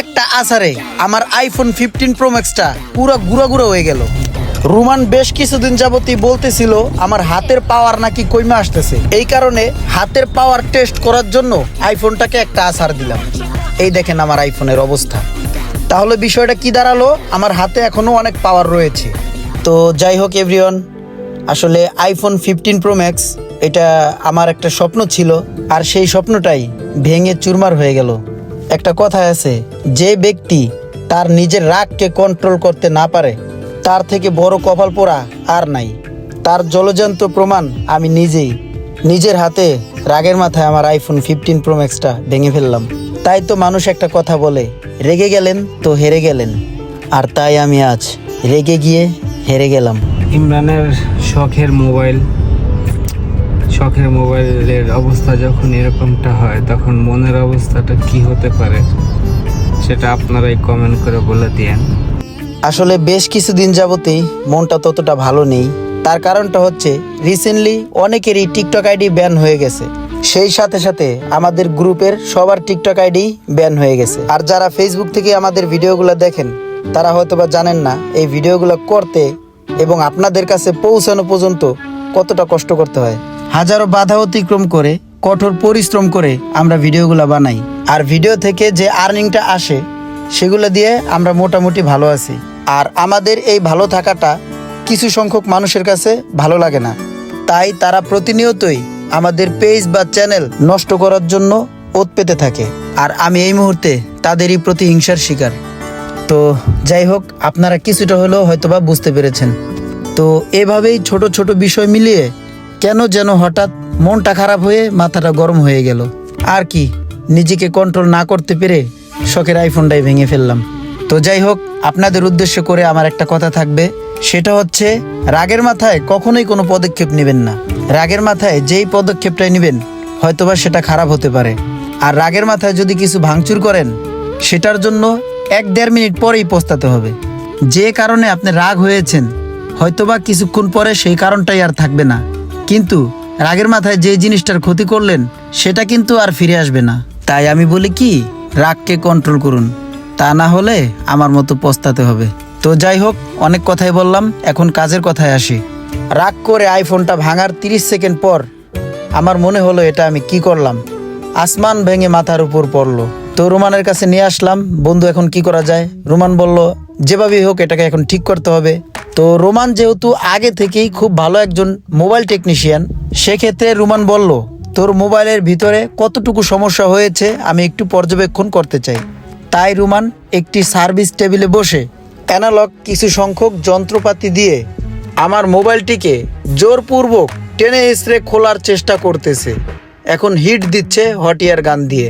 একটা আসারে আমার iPhone fifteen pro ম্যাক্সটা পুরো গুঁড়ো গুঁড়ো হয়ে গেল। রুমান বেশ কিছুদিন যাবতই বলতেছিল, আমার হাতের পাওয়ার নাকি কইমা আসতেছে? এই কারণে হাতের পাওয়ার টেস্ট করার জন্য আইফোনটাকে একটা আসার দিলাম। এই দেখেন আমার আইফোনের অবস্থা। তাহলে বিষয়টা কি দাঁড়াল? আমার হাতে এখনও অনেক পাওয়ার রয়েছে। তো যাই হোক এভরিওয়ান আসলে আইফোন ফিফটিন প্রো ম্যাক্স এটা আমার একটা স্বপ্ন ছিল, আর সেই স্বপ্নটাই ভেঙে চুরমার হয়ে গেল। একটা কথা আছে, যে ব্যক্তি তার নিজের রাগকে কন্ট্রোল করতে না পারে, তার থেকে বড় কপাল পোড়া আর নাই। তার জলজন্ত প্রমাণ আমি নিজেই। নিজের হাতে রাগের মাথায় আমার আইফোন ফিফটিন প্রো ম্যাক্সটা ভেঙে ফেললাম। তাই তো মানুষ একটা কথা বলে, রেগে গেলেন তো হেরে গেলেন। আর তাই আমি আজ রেগে গিয়ে হেরে গেলাম। ইমরানের শখের মোবাইল শখের মোবাইলের অবস্থা যখন এরকমটা হয়, তখন মনের অবস্থাটা কি হতে পারে? সেটা আপনারাই কমেন্ট করে বলে দিয়েন। আসলে বেশ কিছুদিন যাবতেই মনটা ততটা ভালো নেই। তার কারণটা হচ্ছে রিসেন্টলি অনেকেরই টিকটক আইডি ব্যান হয়ে গেছে। সেই সাথে সাথে আমাদের গ্রুপের সবার টিকটক আইডি ব্যান হয়ে গেছে। আর যারা ফেসবুক থেকে আমাদের ভিডিওগুলো দেখেন, তারা হয়তোবা জানেন না এই ভিডিওগুলো করতে এবং আপনাদের কাছে পৌঁছানো পর্যন্ত কতটা কষ্ট করতে হয়। হাজারো বাধা অতিক্রম করে, কঠোর পরিশ্রম করে আমরা ভিডিওগুলো বানাই। আর ভিডিও থেকে যে আর্নিংটা আসে, সেগুলো দিয়ে আমরা মোটামুটি ভালো আছি। আর আমাদের এই ভালো থাকাটা কিছু সংখ্যক মানুষের কাছে ভালো লাগে না। তাই তারা প্রতিনিয়তই আমাদের পেজ বা চ্যানেল নষ্ট করার জন্য ওত পেতে থাকে। আর আমি এই মুহূর্তে তাদেরই প্রতিহিংসার শিকার। তো যাই হোক, আপনারা কিছুটা হলেও হয়তোবা বুঝতে পেরেছেন। তো এভাবেই ছোট ছোট বিষয় মিলিয়ে কেন যেন হঠাৎ মনটা খারাপ হয়ে মাথাটা গরম হয়ে গেল। আর কি, নিজেকে কন্ট্রোল না করতে পেরে শখের আইফোনটাই ভেঙে ফেললাম। তো যাই হোক, আপনাদের উদ্দেশ্য করে আমার একটা কথা থাকবে। সেটা হচ্ছে, রাগের মাথায় কখনোই কোনো পদক্ষেপ নেবেন না। রাগের মাথায় যেই পদক্ষেপটাই নেবেন, হয়তোবা সেটা খারাপ হতে পারে। আর রাগের মাথায় যদি কিছু ভাঙচুর করেন, সেটার জন্য এক দেড় মিনিট পরেই পস্তাতে হবে। যে কারণে আপনি রাগ হয়েছেন, হয়তোবা কিছুক্ষণ পরে সেই কারণটাই আর থাকবে না। কিন্তু রাগের মাথায় যে জিনিসটার ক্ষতি করলেন, সেটা কিন্তু আর ফিরে আসবে না। তাই আমি বলি কি, রাগকে কন্ট্রোল করুন। তা না হলে আমার মতো পস্তাতে হবে। তো যাই হোক, অনেক কথাই বললাম, এখন কাজের কথায় আসি। রাগ করে আইফোনটা ভাঙার তিরিশ সেকেন্ড পর আমার মনে হলো এটা আমি কি করলাম। আসমান ভেঙে মাথার উপর পড়ল। তো রোমানের কাছে নিয়ে আসলাম, বন্ধু, এখন কি করা যায়? রোমান বলল যেভাবেই হোক এটাকে এখন ঠিক করতে হবে। তো রোমান যেহেতু আগে থেকেই খুব ভালো একজন মোবাইল টেকনিশিয়ান, সেক্ষেত্রে রোমান বলল, তোর মোবাইলের ভিতরে কতটুকু সমস্যা হয়েছে আমি একটু পর্যবেক্ষণ করতে চাই। তাই রুমান একটি সার্ভিস টেবিলে বসে অ্যানালগ কিছু সংখ্যক যন্ত্রপাতি দিয়ে আমার মোবাইলটিকে জোরপূর্বক টেনে হেসড়ে খোলার চেষ্টা করতেছে। এখন হিট দিচ্ছে হটিয়ার গান দিয়ে।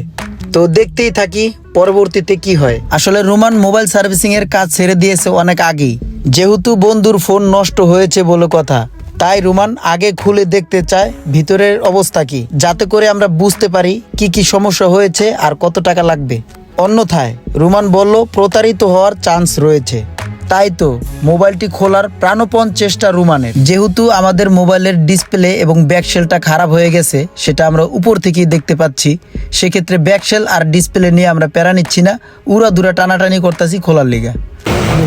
তো দেখতেই থাকি পরবর্তীতে কি হয়। আসলে রোমান মোবাইল সার্ভিসিং এর কাজ ছেড়ে দিয়েছে অনেক আগেই। যেহেতু বন্ধুর ফোন নষ্ট হয়েছে বলে কথা, তাই রুমান আগে খুলে দেখতে চায় ভিতরের অবস্থা কি, যাতে করে আমরা বুঝতে পারি কি কি সমস্যা হয়েছে আর কত টাকা লাগবে। অন্যথায় রুমান বলল, প্রতারিত হওয়ার চান্স রয়েছে। তাই তো মোবাইলটি খোলার প্রাণপণ চেষ্টা রুমানের। যেহেতু আমাদের মোবাইলের ডিসপ্লে এবং ব্যাকশেলটা খারাপ হয়ে গেছে, সেটা আমরা উপর থেকেই দেখতে পাচ্ছি। সেক্ষেত্রে ব্যাকশেল আর ডিসপ্লে নিয়ে আমরা প্যারা নিচ্ছি না উড়া দুরা টানাটানি করতেছি খোলার লিগা।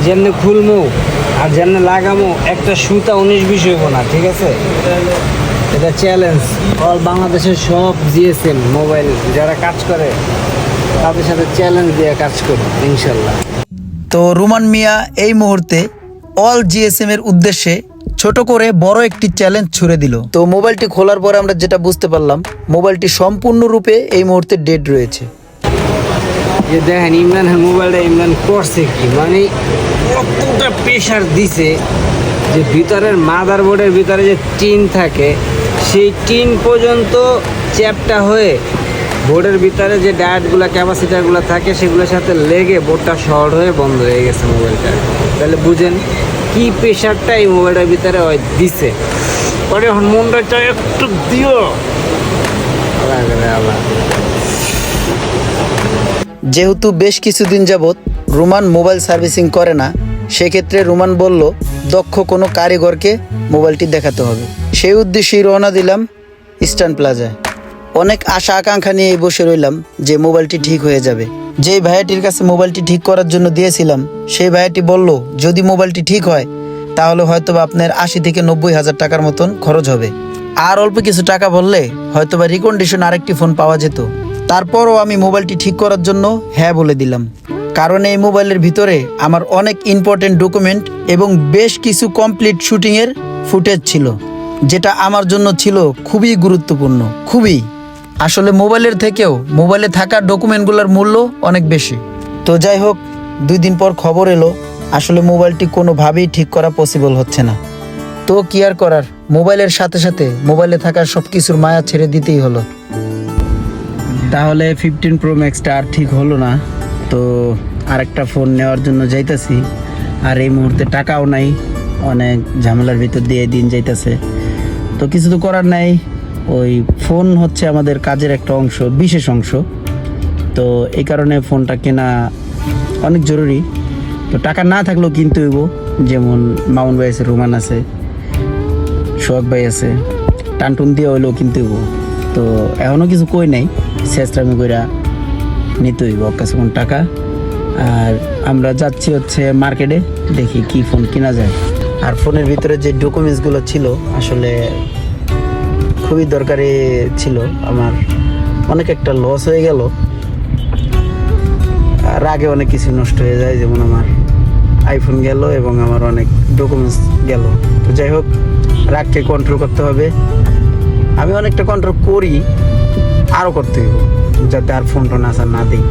যেমনি খুলমু আর যেমনি লাগামো, একটা সুতা উনিশ বিশ হইব না, ঠিক আছে? এটা চ্যালেঞ্জ অল বাংলাদেশের সব জিএসএম মোবাইল যারা কাজ করে, তাদের সাথে চ্যালেঞ্জ দিয়ে কাজ করব, ইনশাল্লাহ। তো রুমান মিয়া এই মুহূর্তে অল জিএসএম এর উদ্দেশ্যে ছোট করে বড় একটি চ্যালেঞ্জ ছুড়ে দিল। তো মোবাইলটি খোলার পরে আমরা যেটা বুঝতে পারলাম, মোবাইলটি সম্পূর্ণরূপে এই মুহূর্তে ডেড রয়েছে। যে দেখেন ইমরানের মোবাইলটা ইমরান করছে কি? মানে কতটা প্রেশার দিছে যে ভিতরের মাদার বোর্ডের ভিতরে যে টিন থাকে, সেই টিন পর্যন্ত চ্যাপটা হয়ে বোর্ডের ভিতরে যে ডায়েটগুলো ক্যাপাসিটারগুলো থাকে সেগুলোর সাথে লেগে বোর্ডটা শর্ট হয়ে বন্ধ হয়ে গেছে মোবাইলটা। তাহলে বুঝেন কি প্রেশারটা এই মোবাইলটার ভিতরে ওই দিছে। পরে এখন মনটা চাই একটু দিও। যেহেতু বেশ কিছুদিন যাবৎ রুমান মোবাইল সার্ভিসিং করে না সেক্ষেত্রে রুমান বলল দক্ষ কোনো কারিগরকে মোবাইলটি দেখাতে হবে। সেই উদ্দেশ্যেই রওনা দিলাম ইস্টার্ন প্লাজায় অনেক আশা আকাঙ্ক্ষা নিয়ে বসে রইলাম যে মোবাইলটি ঠিক হয়ে যাবে। যেই ভাইয়াটির কাছে মোবাইলটি ঠিক করার জন্য দিয়েছিলাম, সেই ভাইয়াটি বলল, যদি মোবাইলটি ঠিক হয়, তাহলে হয়তোবা আপনার আশি থেকে নব্বই হাজার টাকার মতন খরচ হবে। আর অল্প কিছু টাকা বললে হয়তোবা রিকন্ডিশন আরেকটি ফোন পাওয়া যেত। তারপরও আমি মোবাইলটি ঠিক করার জন্য হ্যাঁ বলে দিলাম। কারণ এই মোবাইলের ভিতরে আমার অনেক ইম্পর্টেন্ট ডকুমেন্ট এবং বেশ কিছু কমপ্লিট শুটিংয়ের ফুটেজ ছিল, যেটা আমার জন্য ছিল খুবই গুরুত্বপূর্ণ। খুবই। আসলে মোবাইলের থেকেও মোবাইলে থাকা ডকুমেন্টগুলোর মূল্য অনেক বেশি। তো যাই হোক দুই দিন পর খবর এলো আসলে মোবাইলটি কোনোভাবেই ঠিক করা পসিবল হচ্ছে না। তো কি আর করার মোবাইলের সাথে সাথে মোবাইলে থাকা সব কিছুর মায়া ছেড়ে দিতেই হলো। তাহলে ফিফটিন প্রো ম্যাক্সটা আর ঠিক হলো না তো আরেকটা ফোন নেওয়ার জন্য যাইতাছি। আর এই মুহূর্তে টাকাও নাই অনেক ঝামেলার ভিতর দিয়ে দিন যাইতাছে। তো কিছু তো করার নাই ওই ফোন হচ্ছে আমাদের কাজের একটা অংশ, বিশেষ অংশ। তো এই কারণে ফোনটা কেনা অনেক জরুরি। তো টাকা না থাকলেও কিনতে হইব। যেমন মামুন ভাই আছে, রোমান আছে, সোহাগ ভাই আছে, টানটুন দিয়ে হইলেও কিনতে হইব। তো এখনও কিছু কই নাই চেষ্টামি কইরা নিতে হইব কাছে কোন টাকা। আর আমরা যাচ্ছি হচ্ছে মার্কেটে, দেখি কি ফোন কিনা যায়। আর ফোনের ভিতরে যে ডকুমেন্টসগুলো ছিল, আসলে খুবই দরকারি ছিল আমার। অনেক একটা লস হয়ে গেল। আর আগে অনেক কিছু নষ্ট হয়ে যায়, যেমন আমার আইফোন গেল এবং আমার অনেক ডকুমেন্টস গেল। তো যাই হোক, রাগকে কন্ট্রোল করতে হবে। আমি অনেকটা কন্ট্রোল করি আরও করতে হইব, যাতে আর ফোন টোন আসা না দিই।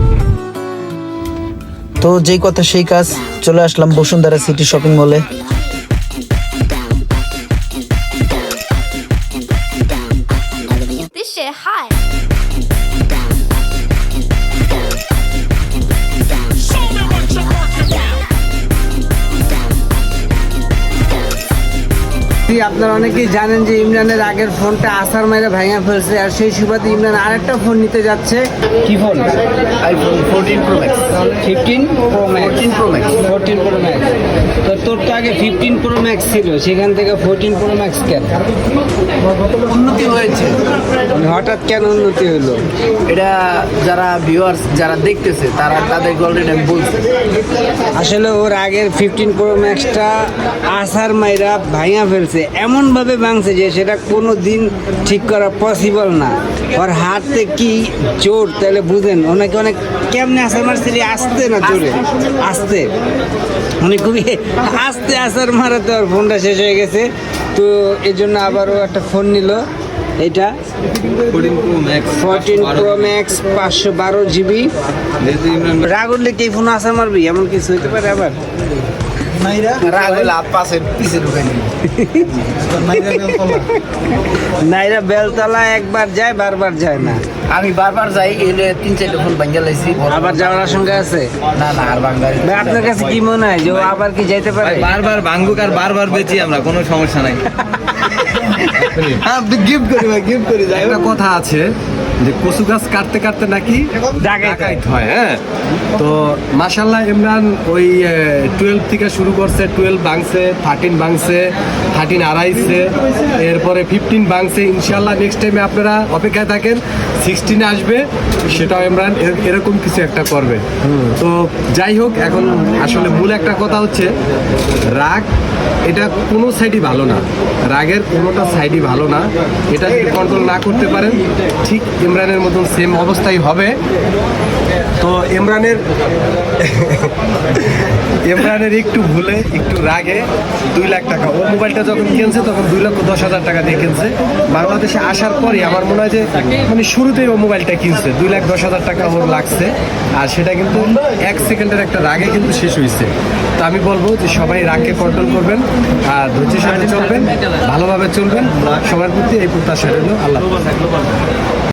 তো যেই কথা সেই কাজ, চলে আসলাম বসুন্ধরা সিটি শপিং মলে জি, আপনারা অনেকেই জানেন যে ইমরানের আগের ফোনটা আসার মেরে ভেঙে ফেলছে আর সেই সুবাদে ইমরান আরেকটা ফোন নিতে যাচ্ছে। কি phone? IPhone fourteen pro max fifteen pro max pro max fourteen pro max তো তোর তো আগে ফিফটিন প্রো ম্যাক্স ছিল সেখান থেকে ফোরটিন প্রো ম্যাক্স কেন? উন্নতি হয়েছে। মানে হঠাৎ কেন উন্নতি হলো? এটা যারা ভিউয়ার্স যারা দেখতেছে তারা তাদেরকে অলরেডি আমি বলছি। আসলে ওর আগের ফিফটিন প্রো ম্যাক্সটা আসার মাইরা ভাঙা ফেলছে। এমনভাবে ভাঙছে যে সেটা কোনো দিন ঠিক করা পসিবল না। ওর হাতে কি জোর তাহলে বুঝেন অনেকে অনেক কেমনে আসার মারছিলি আসতে না জোরে আসতে। উনি খুবই আস্তে আসার মারাতে ওর ফোনটা শেষ হয়ে গেছে। তো এই জন্য আবারও একটা ফোন নিল। এটা ফোরটিন প্রো ম্যাক্স পাঁচশো বারো জিবি রাগ উঠলে কি ফোন আসা মারবি? এমন কিছু হইতে পারে আবার? রাগ পিছে। নাইরা বেলতলা। একবার যায় বারবার যায় না। আমি বারবার যাই এলে তিন চারটে ফোন ভাঙ্গা লাইছি। আবার যাওয়ার আশঙ্কা আছে? না না আর আপনার কাছে কি মনে হয় যে আবার কি যাইতে পারে? বারবার ভাঙ্গুক আর বারবার বেচি আমরা কোনো সমস্যা নাই। গিফট করি ভাই গিফট করি যাই একটা কথা আছে যে কচু গাছ কাটতে কাটতে নাকি ডাকাইত হয়। হ্যাঁ তো মাশাল্লাহ ইমরান ওই টুয়েলভ থেকে শুরু করছে টুয়েলভ ভাঙছে থার্টিন ভাঙছে থার্টিন আড়াইছে এরপরে ফিফটিন ভাঙছে। ইনশাল্লাহ নেক্সট টাইমে আপনারা অপেক্ষায় থাকেন সিক্সটিন আসবে সেটাও ইমরান এর- এরকম কিছু একটা করবে। তো যাই হোক এখন আসলে মূল একটা কথা হচ্ছে রাগ এটা কোনো সাইডই ভালো না। রাগের কোনোটা সাইডই ভালো না। এটা কন্ট্রোল না করতে পারেন ঠিক ইমরানের মতন সেম অবস্থাই হবে। তো ইমরানের ইমরানের একটু ভুলে, একটু রাগে দুই লাখ টাকা। ও মোবাইলটা যখন কিনছে, তখন দুই লক্ষ দশ হাজার টাকা দিয়ে কিনছে। বাংলাদেশে আসার পরে আমার মনে হয় যে মানে শুরুতেই ও মোবাইলটা কিনছে। দুই লাখ দশ হাজার টাকা ওর লাগছে। আর সেটা কিন্তু এক সেকেন্ডের একটা রাগে কিন্তু শেষ হয়েছে তো আমি বলব যে সবাই রাগকে কন্ট্রোল করবেন আর ধৈর্যের সাথে চলবেন, ভালোভাবে চলবেন। সবার প্রতি এই প্রত্যাশা রইল। আল্লাহ।